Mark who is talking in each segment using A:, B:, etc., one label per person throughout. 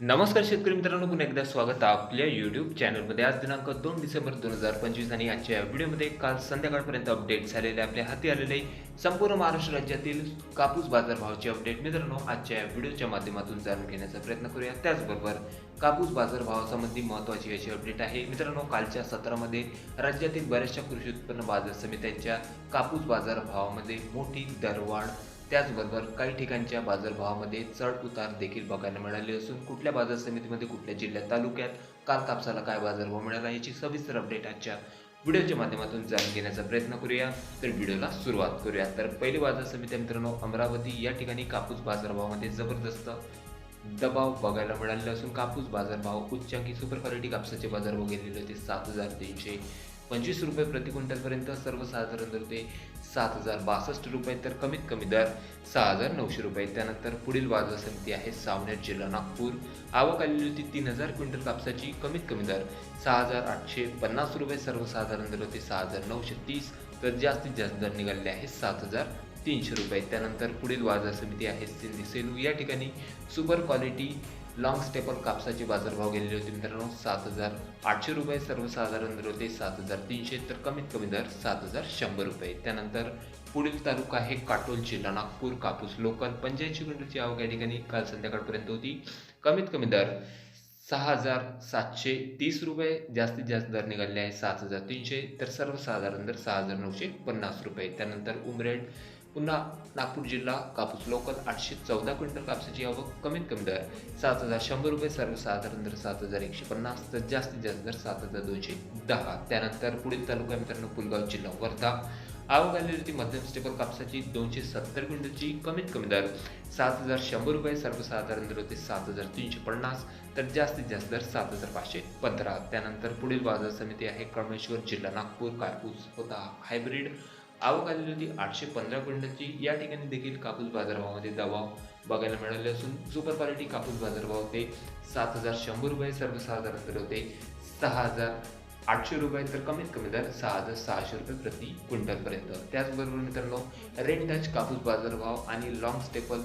A: नमस्कार शेतकरी मित्रांनो पुन्हा एकदा स्वागत आपल्या यूट्यूब चॅनलमध्ये आज दिनांक दोन डिसेंबर दोन हजार पंचवीस आणि आजच्या या व्हिडिओमध्ये काल संध्याकाळपर्यंत अपडेट झालेले आपल्या हाती आलेले संपूर्ण महाराष्ट्र राज्यातील कापूस बाजारभावाचे अपडेट मित्रांनो आजच्या या व्हिडिओच्या माध्यमातून जाणून घेण्याचा प्रयत्न करूया. त्याचबरोबर कापूस बाजारभावासंबंधी महत्त्वाची अशी अपडेट आहे. मित्रांनो कालच्या सत्रामध्ये राज्यातील बऱ्याचशा कृषी उत्पन्न बाजार समित्यांच्या कापूस बाजारभावामध्ये मोठी दरवाढ त्याचबरोबर काही ठिकाणच्या बाजारभावामध्ये चढ उतार देखील बघायला मिळाले असून कुठल्या बाजार समितीमध्ये कुठल्या जिल्ह्यात तालुक्यात काल कापसाला काय बाजारभाव मिळाला याची सविस्तर अपडेट आजच्या व्हिडिओच्या माध्यमातून जाणून घेण्याचा प्रयत्न करूया. तर व्हिडिओला सुरुवात करूया. तर पहिली बाजार समिती मित्रांनो अमरावती. या ठिकाणी कापूस बाजारभावामध्ये जबरदस्त दबाव बघायला मिळाले असून कापूस बाजारभाव उच्चांकी सुपर क्वालिटी कापसाचे बाजारभाव गेलेले होते सात हजार तीनशे पंचवीस रुपये प्रति क्विंटलपर्यंत सर्वसाधारण दर होते सात हजार बासष्ट रुपये तर कमीत कमी दर सहा हजार नऊशे रुपये. त्यानंतर पुढील बाजार समिती आहे सावनेर जिल्हा नागपूर. आवक आलेली होती तीन हजार क्विंटल कापसाची कमीत कमी दर सहा हजार आठशे पन्नास रुपये. सर्वसाधारण दर होते सहा हजार नऊशे तीस. तर जास्तीत जास्त दर निघालेले आहे सात हजार तीनशे रुपये. त्यानंतर पुढील बाजार समिती आहे सिंधी सेलू. या ठिकाणी सुपर क्वालिटी लॉंग स्टेपल कापसाचे बाजारभाव गेलेले होते मित्रांनो. सात हजार आठशे रुपये सर्वसाधारण दर होते. सात हजार तीनशे तर कमीत कमी दर सात हजार शंभर रुपये. त्यानंतर पुढील तालुका आहे काटोल जिल्हा नागपूर कापूस लोकल पंच्याऐंशी क्विंटलची आवक या ठिकाणी काल संध्याकाळपर्यंत होती. कमीत कमी दर सहा हजार सातशे तीस रुपये. जास्तीत जास्त दर निघाले आहे सात हजार तीनशे. तर सर्वसाधारण दर सहा हजार नऊशे पन्नास रुपये. त्यानंतर उमरेड पुन्हा नागपूर जिल्हा कापूस लोकल आठशे चौदा क्विंटल कापसाची आवक कमीत कमी दर सात हजार शंभर रुपये सर्वसाधारण दर सात हजार एकशे पन्नास तर जास्तीत जास्त दर सात हजार दोनशे दहा. त्यानंतर पुढील तालुका मित्रांनो पुलगाव जिल्हा वर्धा. आवक आलेली होती मध्यम स्टेपल कापसाची दोनशे सत्तर क्विंटलची कमीत कमी दर सात हजार शंभर रुपये सर्वसाधारण दर होते सात हजार तीनशे पन्नास तर जास्तीत जास्त दर सात हजार पाचशे पंधरा. त्यानंतर पुढील बाजार समिती आहे कळमेश्वर जिल्हा नागपूर कापूस होता हायब्रिड आवक आलेली होती आठशे पंधरा क्विंटलची. या ठिकाणी देखील कापूस बाजारभावामध्ये दबाव बघायला मिळाले असून सुपर क्वालिटी कापूस बाजारभाव होते सात हजार शंभर रुपये सर्वसाधारण दर होते सहा हजार आठशे रुपये तर कमीत कमी दर सहा हजार सहाशे रुपये प्रति क्विंटलपर्यंत. त्याचबरोबर मित्रांनो रेड टच कापूस बाजारभाव आणि लॉंग स्टेपल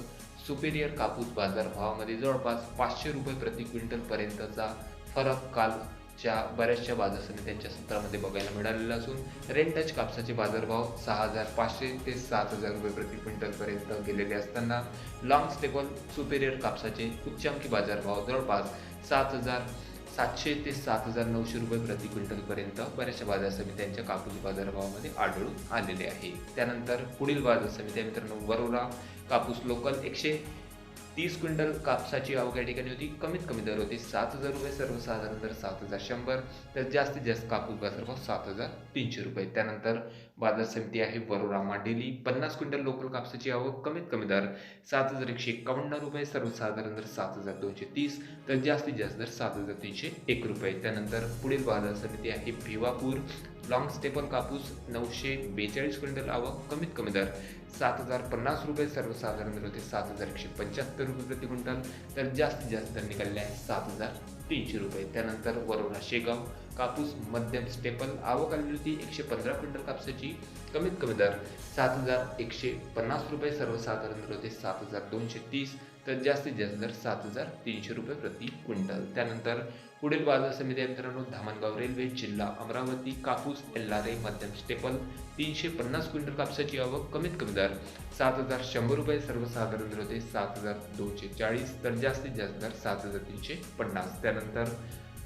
A: सुपेरियर कापूस बाजारभावामध्ये जवळपास पाचशे रुपये प्रति क्विंटलपर्यंतचा फरक काल च्या बऱ्याचशा बाजार समित्यांच्या सत्रामध्ये बघायला मिळालेला असून रेड टच कापसाचे बाजारभाव सहा हजार पाचशे ते सात हजार रुपये प्रति क्विंटलपर्यंत गेलेले असताना लॉंग स्टेबल सुपेरियर कापसाचे उच्चांकी बाजारभाव जवळपास सात हजार सातशे ते सात हजार नऊशे रुपये प्रति क्विंटलपर्यंत बऱ्याचशा बाजार समित्यांच्या कापूस बाजारभावामध्ये आढळून आलेले आहे. त्यानंतर पुढील बाजार समित्या मित्रांनो वरोरा कापूस लोकल एकशे तीस क्विंटल कापसाची आवक या ठिकाणी होती. कमीत कमी दर होती सात हजार रुपये सर्वसाधारण दर सात हजार शंभर तर जास्तीत जास्त कापूस बाजारभाव सात हजार तीनशे रुपये. त्यानंतर बाजार समिती आहे वरोरा मांडेली पन्नास क्विंटल लोकल कापसाची आवक कमीत कमी दर सात हजार एकशे एकावन्न रुपये सर्वसाधारण दर सात हजार दोनशे तीस तर जास्तीत जास्त दर सात हजार तीनशे एक रुपये. त्यानंतर पुढील बाजार समिती आहे भिवापूर. लॉंग स्टेपल कापूस नऊशे बेचाळीस क्विंटल आवक कमीत कमी दर सात हजार पन्नास रुपये सर्वसाधारण दर होते सात हजार एकशे पंच्याहत्तर रुपये प्रति क्विंटल तर जास्तीत जास्त दर निघाले आहे सात हजार तीनशे रुपये. त्यानंतर वरोरा शेगाव. कापूस मध्यम स्टेपल आवक आलेली होती एकशे पंधरा क्विंटल कापसाची कमीत कमी दर सात हजार एकशे पन्नास रुपये सर्वसाधारण दर होते सात हजार दोनशे तीस तर जास्तीत जास्त दर सात हजार तीनशे रुपये प्रति क्विंटल. त्यानंतर पुढील बाजार समिती आहे मित्रांनो धामणगाव रेल्वे जिल्हा अमरावती कापूस एल्लारे मध्यम स्टेपल तीनशे पन्नास क्विंटल कापसाची आवक कमीत कमी दर सात हजार शंभर रुपये सर्वसाधारण दर होते सात हजार दोनशे चाळीस तर जास्तीत जास्त दर सात हजार तीनशे पन्नास. त्यानंतर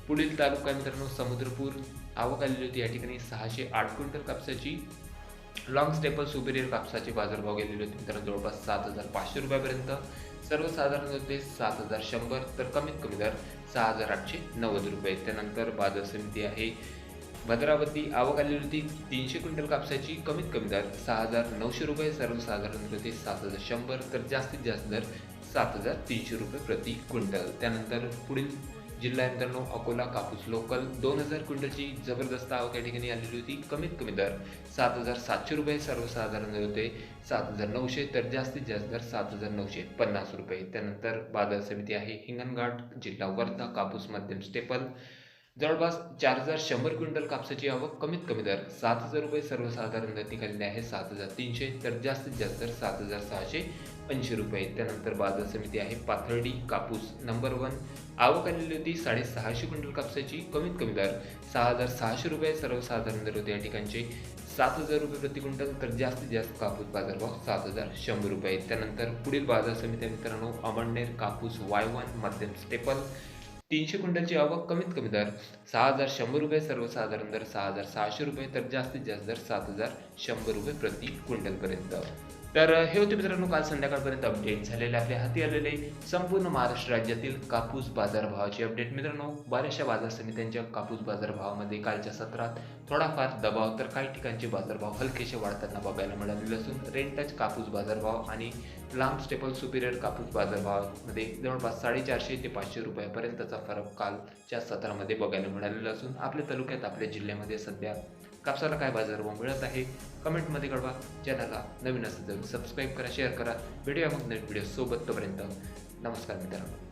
A: पुढील तालुका मित्रांनो समुद्रपूर आवक आलेली होती या ठिकाणी सहाशे आठ क्विंटल कापसाची लॉंग स्टेपल सुपेरियर कापसाचे बाजारभाव गेलेले होते मित्रांनो जवळपास सात हजार पाचशे रुपयापर्यंत. सर्वसाधारण होते सात हजार शंभर तर कमीत कमी दर सहा हजार आठशे नव्वद रुपये. त्यानंतर बाजार समिती आहे. भद्रावती आवक आलेली होती तीनशे क्विंटल कापसाची कमीत कमी दर सहा हजार नऊशे रुपये. सर्वसाधारण होते सात हजार शंभर तर जास्तीत जास्त दर सात हजार तीनशे रुपये प्रति क्विंटल. त्यानंतर पुढील जिल्हा मित्रांनो अकोला कापूस लोकल दोन हजार क्विंटलची जबरदस्त आवक या ठिकाणी आलेली होती. कमीत कमी दर सात हजार सातशे रुपये सर्वसाधारण होते. सात हजार नऊशे तर जास्तीत जास्त दर सात हजार नऊशे पन्नास रुपये. त्यानंतर बाजार समिती आहे हिंगणघाट जिल्हा वर्धा कापूस मध्यम स्टेपल. जवळपास चार हजार शंभर क्विंटल कापसाची आवक कमीत कमी दर सात हजार रुपये सर्वसाधारण दर निघालेले आहे. सात हजार तीनशे तर जास्तीत जास्त दर सात हजार सहाशे ऐंशी रुपये. त्यानंतर बाजार समिती आहे पाथर्डी कापूस नंबर वन. आवक आलेली होती साडेसहाशे क्विंटल कापसाची कमीत कमी दर सहा हजार सहाशे रुपये सर्वसाधारण दर होते या ठिकाणचे. सात हजार रुपये प्रति क्विंटल तर जास्तीत जास्त कापूस बाजारभाव सात हजार शंभर रुपये. त्यानंतर पुढील बाजार समित्या मित्रांनो अमळनेर कापूस वाय वन मध्यम स्टेपल. तीनशे क्विंटलची आवक कमीत कमी दर सहा हजार शंभर रुपये सर्वसाधारण दर सहा हजार सहाशे रुपये तर जास्तीत जास्त दर सात हजार शंभर रुपये प्रति क्विंटलपर्यंत तर हे होते मित्रांनो काल संध्याकाळपर्यंत अपडेट झालेले आपल्या हाती आलेले संपूर्ण महाराष्ट्र राज्यातील कापूस बाजारभावाचे अपडेट मित्रांनो बऱ्याचशा बाजार समित्यांच्या कापूस बाजारभावामध्ये कालच्या सत्रात थोडाफार दबाव तर काही ठिकाणचे बाजारभाव हलकेसे वाढताना बघायला मिळालेले असून रेंटच कापूस बाजारभाव आणि लांब स्टेपल सुपिरियर कापूस बाजारभावामध्ये जवळपास साडेचारशे ते पाचशे रुपयापर्यंतचा फरक कालच्या सत्रामध्ये बघायला मिळालेला असून आपल्या तालुक्यात आपल्या जिल्ह्यामध्ये सध्या कापसाला काय बाजारभाव मिळत आहे कमेंटमध्ये कळवा. चॅनलला नवीन असेल तर सबस्क्राईब करा शेअर करा. भेटूया मग नवीन व्हिडिओ सोबत तोपर्यंत. नमस्कार मित्रांनो.